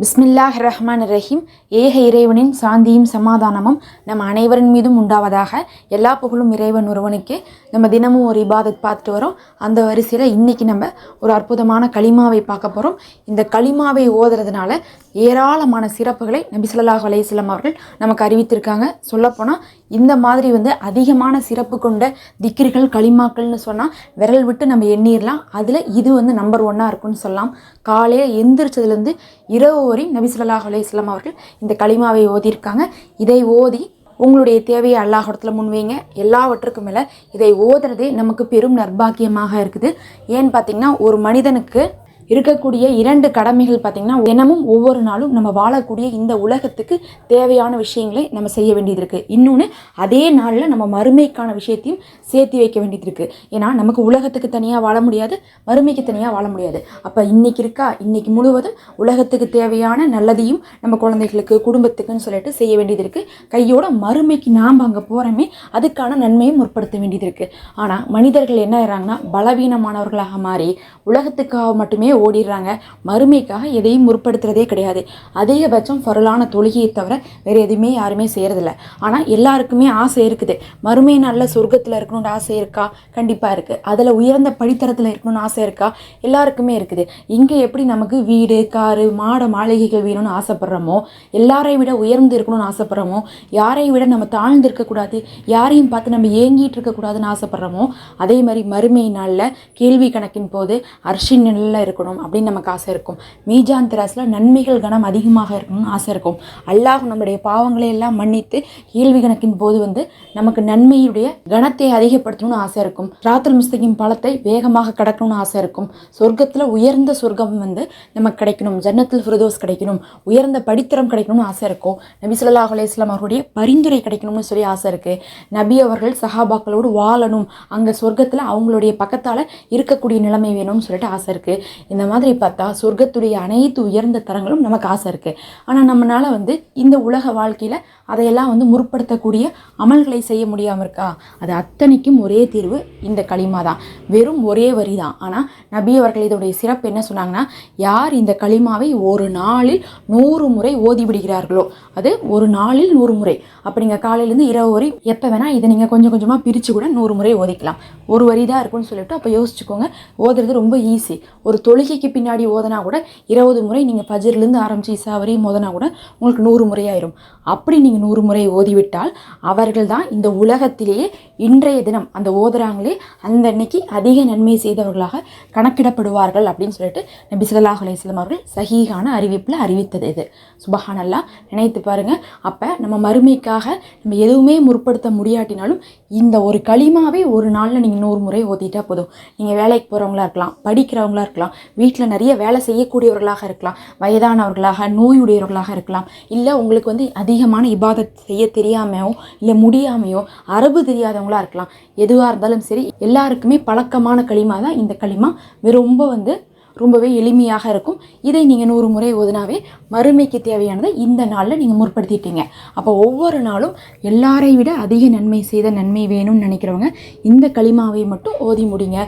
பிஸ்மில்லாஹ் ரஹ்மான் ரஹீம் ஏக இறைவனின் சாந்தியும் சமாதானமும் நம் அனைவரின் மீதும் உண்டாவதாக எல்லா புகழும் இறைவன் ஒருவனுக்கு நம்ம தினமும் ஒரு இபாதத் பார்த்துட்டு வரோம். அந்த வரிசையில் இன்றைக்கி நம்ம ஒரு அற்புதமான களிமாவை பார்க்க போகிறோம் இந்த களிமாவை ஓதுறதுனால ஏராளமான சிறப்புகளை நபி ஸல்லல்லாஹு அவர்கள் நமக்கு அறிவித்திருக்காங்க. சொல்லப்போனால் இந்த மாதிரி வந்து அதிகமான சிறப்பு கொண்ட திக்கிர்கள் களிமாக்கள்னு சொன்னால் விரல் விட்டு நம்ம எண்ணிடலாம் அதில் இது வந்து நம்பர் ஒன்னாக இருக்கும்னு சொல்லலாம். காலையில் எந்திரிச்சதுலேருந்து இரவு வரையும் நபி ஸல்லல்லாஹு அலைஹி அவர்கள் இந்த களிமாவை ஓதியிருக்காங்க. இதை ஓதி உங்களுடைய தேவையை அல்லாஹிடத்துல முன்வைங்க. எல்லாவற்றுக்கும் மேலே இதை ஓதுறதே நமக்கு பெரும் நர்பாக்கியமாக இருக்குது. ஏன்னு பார்த்தீங்கன்னா ஒரு மனிதனுக்கு இருக்கக்கூடிய இரண்டு கடமைகள் பார்த்திங்கன்னா தினமும் ஒவ்வொரு நாளும் நம்ம வாழக்கூடிய இந்த உலகத்துக்கு தேவையான விஷயங்களை நம்ம செய்ய வேண்டியது இருக்குது இன்னொன்று அதே நாளில் நம்ம மறுமைக்கான விஷயத்தையும் சேர்த்து வைக்க வேண்டியது இருக்குது ஏன்னா நமக்கு உலகத்துக்கு தனியாக வாழ முடியாது மறுமைக்கு தனியாக வாழ முடியாது. அப்போ இன்றைக்கி இருக்கா? இன்றைக்கி முழுவதும் உலகத்துக்கு தேவையான நல்லதையும் நம்ம குழந்தைகளுக்கு குடும்பத்துக்குன்னு சொல்லிட்டு செய்ய வேண்டியது இருக்குது கையோட மறுமைக்கு நாம் அங்கே போகிறோமே அதுக்கான நன்மையும் முற்படுத்த வேண்டியது இருக்குது ஆனால் மனிதர்கள் என்ன ஆகிறாங்கன்னா பலவீனமானவர்களாக மாறி உலகத்துக்காக மட்டுமே ஓடிடுறாங்க. மறுமைக்காக எதையும் முற்படுத்துறதே கிடையாது. அதிகபட்சம் பரலான தொழுகையை தவிர வேறு எதுவுமே யாருமே செய்கிறதில்ல ஆனால் எல்லாருக்குமே ஆசை இருக்குது. மறுமை நாளில் சொர்க்கத்தில் இருக்கணும்னு ஆசை இருக்கா? கண்டிப்பாக இருக்குது அதில் உயர்ந்த படித்தரத்தில் இருக்கணும்னு ஆசை இருக்கா? எல்லாருக்குமே இருக்குது. இங்கே எப்படி நமக்கு வீடு காரு மாட மாளிகைகள் வேணும்னு ஆசைப்படுறோமோ எல்லாரை விட உயர்ந்து இருக்கணும்னு ஆசைப்படுறோமோ யாரை விட நம்ம தாழ்ந்து இருக்கக்கூடாது யாரையும் பார்த்து நம்ம ஏங்கிட்டு இருக்கக்கூடாதுன்னு ஆசைப்படுறோமோ அதே மாதிரி மறுமை நாளில் கேள்வி கணக்கின் போது அர்ஷின் நிலையில் இருக்கணும். அப்படின்னு நமக்கு ஆசை இருக்கும். மீஜான் திராஸில் நன்மைகள் கணம் அதிகமாக இருக்கணும்னு ஆசை இருக்கும். அல்லாஹ் நம்முடைய பாவங்களை எல்லாம் மன்னித்து கேள்வி கணக்கின் போது வந்து நமக்கு நன்மையுடைய கணத்தை அதிகப்படுத்தணும்னு ஆசை இருக்கும். ராத்திரி முஸ்தகின் பழத்தை வேகமாக கடக்கணும்னு ஆசை இருக்கும். சொர்க்கத்தில் உயர்ந்த சொர்க்கம் வந்து நமக்கு கிடைக்கணும். ஜன்னத்தில் ஃபிரதோஸ் கிடைக்கணும். உயர்ந்த படித்தரம் கிடைக்கணும்னு ஆசை இருக்கும். நபி ஸல்லல்லாஹு அலையம் அவருடைய பரிந்துரை கிடைக்கணும்னு சொல்லி ஆசை இருக்குது நபி அவர்கள் சஹாபாக்களோடு வாழணும். அங்கே சொர்க்கத்தில் அவங்களுடைய பக்கத்தால் இருக்கக்கூடிய நிலைமை வேணும்னு சொல்லிட்டு ஆசை இருக்குது இந்த மாதிரி பார்த்தா சொர்க்கத்துடைய அனைத்து உயர்ந்த தரங்களும் நமக்கு ஆசை இருக்குது ஆனால் நம்மளால் வந்து இந்த உலக வாழ்க்கையில் அதையெல்லாம் வந்து முற்படுத்தக்கூடிய அமல்களை செய்ய முடியாமல் இருக்கா? அது அத்தனைக்கும் ஒரே தீர்வு இந்த களிமா தான். வெறும் ஒரே வரி தான். ஆனால் நபி அவர்கள் இதோடைய சிறப்பு என்ன சொன்னாங்கன்னா யார் இந்த களிமாவை ஒரு நாளில் நூறு முறை ஓதி விடுகிறார்களோ அது ஒரு நாளில் நூறு முறை. அப்போ நீங்கள் காலையிலேருந்து இரவு வரை எப்போ வேணால் இதை நீங்கள் கொஞ்சம் கொஞ்சமாக பிரித்து கூட நூறு முறை ஓதிக்கலாம். ஒரு வரி தான் இருக்கும்னு சொல்லிவிட்டு அப்போ யோசிச்சுக்கோங்க. ஓதுறது ரொம்ப ஈஸி ஒரு தொழில் தொழுகைக்கு பின்னாடி ஓதனா கூட இருபது முறை நீங்கள் ஃபஜர்லேருந்து ஆரம்பித்து இசா வரையும் ஓதனா கூட உங்களுக்கு நூறு முறை ஆயிரும் அப்படி நீங்கள் நூறு முறை ஓதிவிட்டால் அவர்கள் தான் இந்த உலகத்திலேயே இன்றைய தினம் அந்த ஓதுறாங்களே அந்த அன்னைக்கு அதிக நன்மை செய்தவர்களாக கணக்கிடப்படுவார்கள் அப்படின்னு சொல்லிட்டு நபி சொல்லாஹ் அலையம் அவர்கள் சஹீஹான அறிவிப்பில் அறிவித்தது இது. சுபஹானல்லா நினைத்து பாருங்கள் அப்போ நம்ம மறுமைக்காக நம்ம எதுவுமே முற்படுத்த முடியாட்டினாலும் இந்த ஒரு களிமாவே ஒரு நாளில் நீங்கள் நூறு முறை ஓதிட்டா போதும். நீங்கள் வேலைக்கு போகிறவங்களா இருக்கலாம் படிக்கிறவங்களா இருக்கலாம் வீட்டில் நிறைய வேலை செய்யக்கூடியவர்களாக இருக்கலாம். வயதானவர்களாக நோயுடையவர்களாக இருக்கலாம். இல்லை உங்களுக்கு வந்து அதிகமான இபாதத் செய்ய தெரியாமையோ இல்லை முடியாமையோ அரபு தெரியாதவங்களா இருக்கலாம். எதுவாக இருந்தாலும் சரி எல்லாருக்குமே பழக்கமான களிமா தான் இந்த களிமா. ரொம்ப வந்து ரொம்பவே எளிமையாக இருக்கும். இதை நீங்கள் நூறு முறை ஓதுனாவே மறுமைக்கு தேவையானதை இந்த நாளில் நீங்கள் முற்படுத்திட்டீங்க. அப்போ ஒவ்வொரு நாளும் எல்லாரை விட அதிக நன்மை செய்த நன்மை வேணும்னு நினைக்கிறவங்க இந்த களிமாவை மட்டும் ஓதி முடிங்க.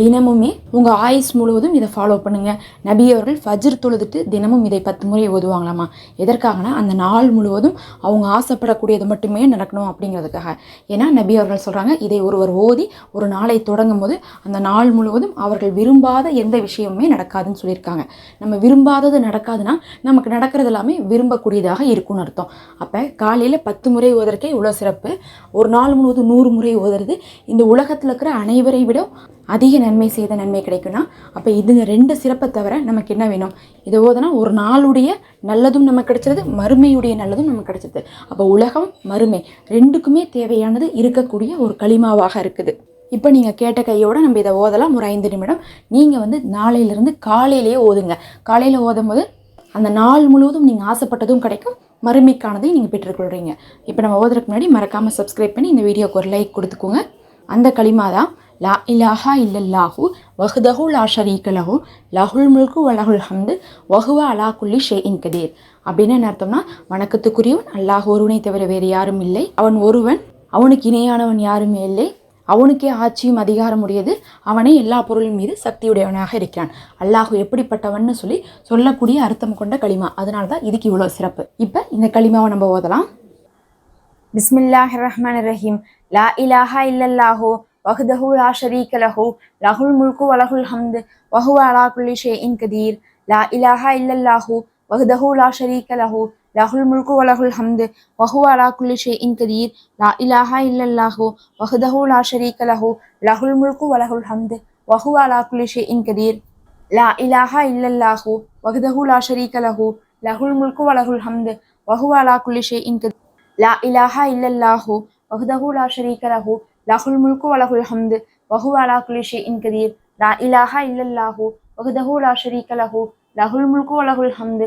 தினமுமே உங்கள் ஆயுஸ் முழுவதும் இதை ஃபாலோ பண்ணுங்கள் நபி அவர்கள் ஃபஜ்ர் தொழுதுட்டு தினமும் இதை பத்து முறை ஓதுவாங்களாமா? எதற்காகனா அந்த நாள் முழுவதும் அவங்க ஆசைப்படக்கூடியது மட்டுமே நடக்கணும் அப்படிங்கிறதுக்காக. ஏன்னா நபி அவர்கள் சொல்கிறாங்க இதை ஒருவர் ஓதி ஒரு நாளை தொடங்கும் போது அந்த நாள் முழுவதும் அவர்கள் விரும்பாத எந்த விஷயமுமே நடக்காதுன்னு சொல்லியிருக்காங்க. நம்ம விரும்பாதது நடக்காதுன்னா நமக்கு நடக்கிறது எல்லாமே விரும்பக்கூடியதாக இருக்கும்னு அர்த்தம். அப்போ காலையில் பத்து முறை ஓதுறக்கே இவ்வளோ சிறப்பு. ஒரு நாள் முழுவதும் நூறு முறை ஓதுறது இந்த உலகத்தில் இருக்கிற அனைவரை விட அதிக நன்மை செய்த நன்மை கிடைக்கும்னா அப்போ இதுங்க ரெண்டு சிறப்பை தவிர நமக்கு என்ன வேணும்? இதை ஓதுனா ஒரு நாளுடைய நல்லதும் நமக்கு கிடைச்சிருது மறுமையுடைய நல்லதும் நமக்கு கிடைச்சது அப்போ உலகம் மறுமை. ரெண்டுக்குமே தேவையானது இருக்கக்கூடிய ஒரு களிமாவாக இருக்குது. இப்போ நீங்கள் கேட்ட கையோடு நம்ம இதை ஓதலாம். ஒரு ஐந்து நிமிடம். நீங்கள் வந்து நாளையிலேருந்து காலையிலேயே ஓதுங்க. காலையில் ஓதும் போது அந்த நாள் முழுவதும் நீங்கள் ஆசைப்பட்டதும் கிடைக்கும். மறுமைக்கானதையும் நீங்கள் பெற்றுக்கொள்கிறீங்க இப்போ நம்ம ஓதுறதுக்கு முன்னாடி மறக்காமல் சப்ஸ்கிரைப் பண்ணி இந்த வீடியோக்கு ஒரு லைக் கொடுத்துக்கோங்க. அந்த களிமா தான். லா இலாஹா இல்லல்லாஹு வஹ்தஹு லா ஷரீக லஹு. லஹுல் முல்கு வலஹுல் ஹம்து. வஹுவா அலா குல்லி ஷேஇன் கதீர். அப்படின்னு என்ன அர்த்தம்னா வணக்கத்துக்குரியவன் அல்லாஹ் ஒருவனை தவிர வேறு யாரும் இல்லை. அவன் ஒருவன் அவனுக்கு இணையானவன் யாருமே இல்லை. அவனுக்கே ஆட்சியும் அதிகாரம் உடையது. அவனே எல்லா பொருளின் மீது சக்தியுடையவனாக இருக்கிறான். அல்லாஹு எப்படிப்பட்டவன்னு சொல்லி சொல்லக்கூடிய அர்த்தம் கொண்ட களிமா. அதனால தான் இதுக்கு இவ்வளோ சிறப்பு. இப்போ இந்த களிமாவை நம்ம ஓதலாம். பிஸ்மில்லாஹ் ரஹ்மான் ரஹீம் லா இலாஹா இல்லல்லாஹு வஹ்தஹு லா ஷரீக லஹு. லஹுல் முல்கு வலஹுல் ஹம்து. வஹுவ அலா குல்லி ஷே இன் கதீர். லா இலாஹா இல்லல்லாஹு வஹ்தஹு லா ஷரீக லஹு. லஹுல் முல்கு வலஹுல் ஹம்து வஹுவ அலா குல்லி ஷைஇன் கதீர் லா இலாஹா இல்லல்லாஹு வஹ்தஹு லா ஷரீக லஹு லஹுல் முல்கு வலஹுல் ஹம்து வஹுவ அலா குல்லி ஷைஇன் கதீர் லா இலாஹா இல்லல்லாஹு வஹ்தஹு லா ஷரீக லஹு லஹுல் முல்கு வலஹுல் ஹம்து வஹுவ அலா குல்லி ஷைஇன் கதீர் லா இலாஹா இல்லல்லாஹு வஹ்தஹு லா ஷரீக லஹு லஹுல் முல்கு வலஹுல் ஹம்து வஹுவ அலா குல்லி ஷைஇன் கதீர் லா இலாஹா இல்லல்லாஹு வஹ்தஹு லா ஷரீக லஹு லஹுல் முல்கு வலஹுல் ஹம்து வஹுவ அலா குல்லி ஷைஇன் கதீர் லா இலாஹா இல்லல்லாஹு வஹ்தஹு லா ஷரீக லஹு லஹுல் முல்கு வலஹுல் ஹம்து வஹுவ அலா குல்லி ஷைஇன் கதீர் லா இலாஹா இல்லல்லாஹு வஹ்தஹு லா ஷரீக லஹு லஹுல் முல்கு வலஹுல் ஹம்து வஹுவ அலா குல்லி ஷைஇன் கதீர் லா இலாஹா இல்லல்லாஹு வஹ்தஹு லா ஷரீக லஹு லஹுல் முல்கு வலஹுல் ஹம்து வஹுவ அலா குல்லி ஷைஇன் கதீர் லா இலாஹா இல்லல்லாஹு வஹ்தஹு லா ஷரீக லஹு லஹுல் முல்கு வலஹுல் ஹம்து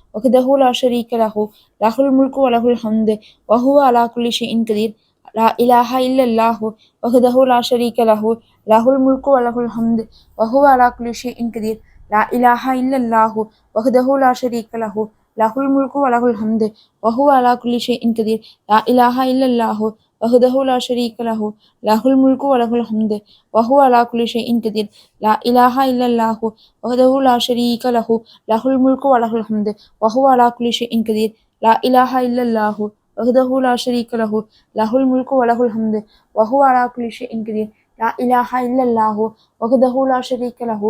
கதீர் லா இலாஹா இல்லல்லாஹு வஹ்தஹு லா ஷரீக லஹு லஹுல் முல்கு வலஹுல் ஹம்து வஹுவ அலா குல்லி ஷைஇன் கதீர் லா இலாஹா இல்லல்லாஹு வஹ்தஹு லா ஷரீக லஹு லஹுல் முல்கு வலஹுல் ஹம்து வஹுவ அலா குல்லி ஷைஇன் கதீர் லா இலாஹா இல்லல்லாஹு வஹ்தஹு லா ஷரீக லஹு லஹுல் முல்கு வலஹுல் ஹம்து. வஹு அலா குல்லி ஷைஇன் கதீர். லா இலாஹா இல்லல்லாஹு. வஹுதஹு லா ஷரீக லஹு. லஹுல் முல்கு வலஹுல் ஹம்து. வஹு அலா குல்லி ஷைஇன் கதீர். லா இலாஹா இல்லல்லாஹு. வஹுதஹு லா ஷரீக லஹு. லஹுல் முல்கு வலஹுல் ஹம்து. வஹு அலா குல்லி ஷைஇன் கதீர். லா இலாஹா இல்லல்லாஹு. வஹுதஹு லா ஷரீக லஹு. லஹுல் முல்கு வலஹுல் ஹம்து. வஹு அலா குல்லி ஷைஇன் கதீர். லா இலாஹா இல்லல்லாஹு. வஹுதஹு லா ஷரீக லஹு.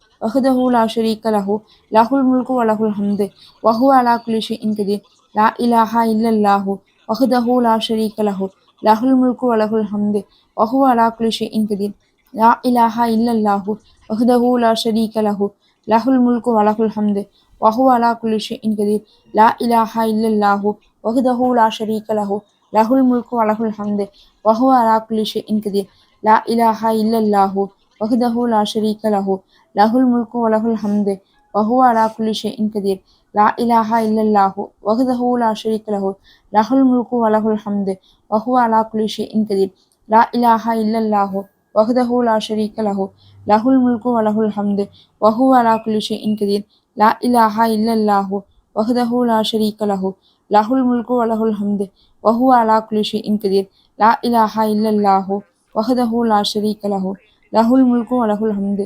வஹுதஹு லா ஷரீக்க லஹு லஹுல் முல்கு வலஹுல் ஹம்து வஹு அலா குலிஷி இன்கதீர் லா இலாஹா இல்லல்லாஹு வஹுதஹு லா ஷரீக்க லஹு லஹுல் முல்கு வலஹுல் ஹம்து வஹு அலா குலிஷி இன்கதீர் லா இலாஹா இல்லல்லாஹு வஹுதஹு லா ஷரீக்க லஹு லஹுல் முல்கு வலஹுல் ஹம்து வஹு அலா குலிஷி இன்கதீர் லா இலாஹா இல்லல்லாஹு வஹுதஹு லா ஷரீக்க லஹு லஹுல் முல்கு வலஹுல் ஹம்து வஹு அலா குலிஷி இன்கதீர் லா இலாஹா இல்லல்லாஹு வஹுதஹு லா ஷரீக்க லஹு லஹுல் முல்கு வலகுல் ஹம்து வஹுவ அலா குலி ஷெயின் கதீர். லா இலாஹா இல்லல்லாஹு வஹுதஹு லா ஷரீக் லஹு. லஹுல் முல்கு வலகுல் ஹம்து வஹுவ அலா குலி ஷெயின் கதீர். லா இலாஹா இல்லல்லாஹு வஹுதஹு லா ஷரீக் லஹு. லஹுல் முல்கு வலகுல் ஹம்து வஹுவ அலா குலி ஷெயின் கதீர். லா இலாஹா இல்லல்லாஹு வஹுதஹு லா ஷரீக் லஹு. லஹுல் முல்கு வலகுல் ஹம்து வஹுவ அலா குலி ஷெயின் கதீர். லா இலாஹா இல்லல்லாஹு வஹுதஹு லா ஷரீக் லஹு. லஹுல் முல்கு வலகுல் ஹம்து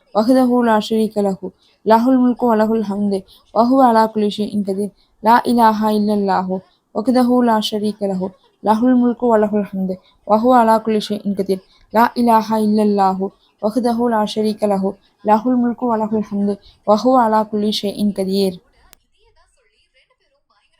வஹதஹு லா ஷரீக லஹு. லஹுல் முல்கு வலஹுல் ஹம்து. வஹு அலா குலிஷே இன்கதீர் லா இலாஹா இல்லல்லாஹு. வஹதஹு லா ஷரீக லஹு. லஹுல் முல்கு வலஹுல் ஹம்து. வஹு அலா குலிஷே இன்கதீர் லா இலாஹா இல்லல்லாஹு. வஹதஹு லா ஷரீக லஹு. லஹுல் முல்கு வலஹுல் ஹம்து. வஹு அலா குலிஷே இன்கதீர்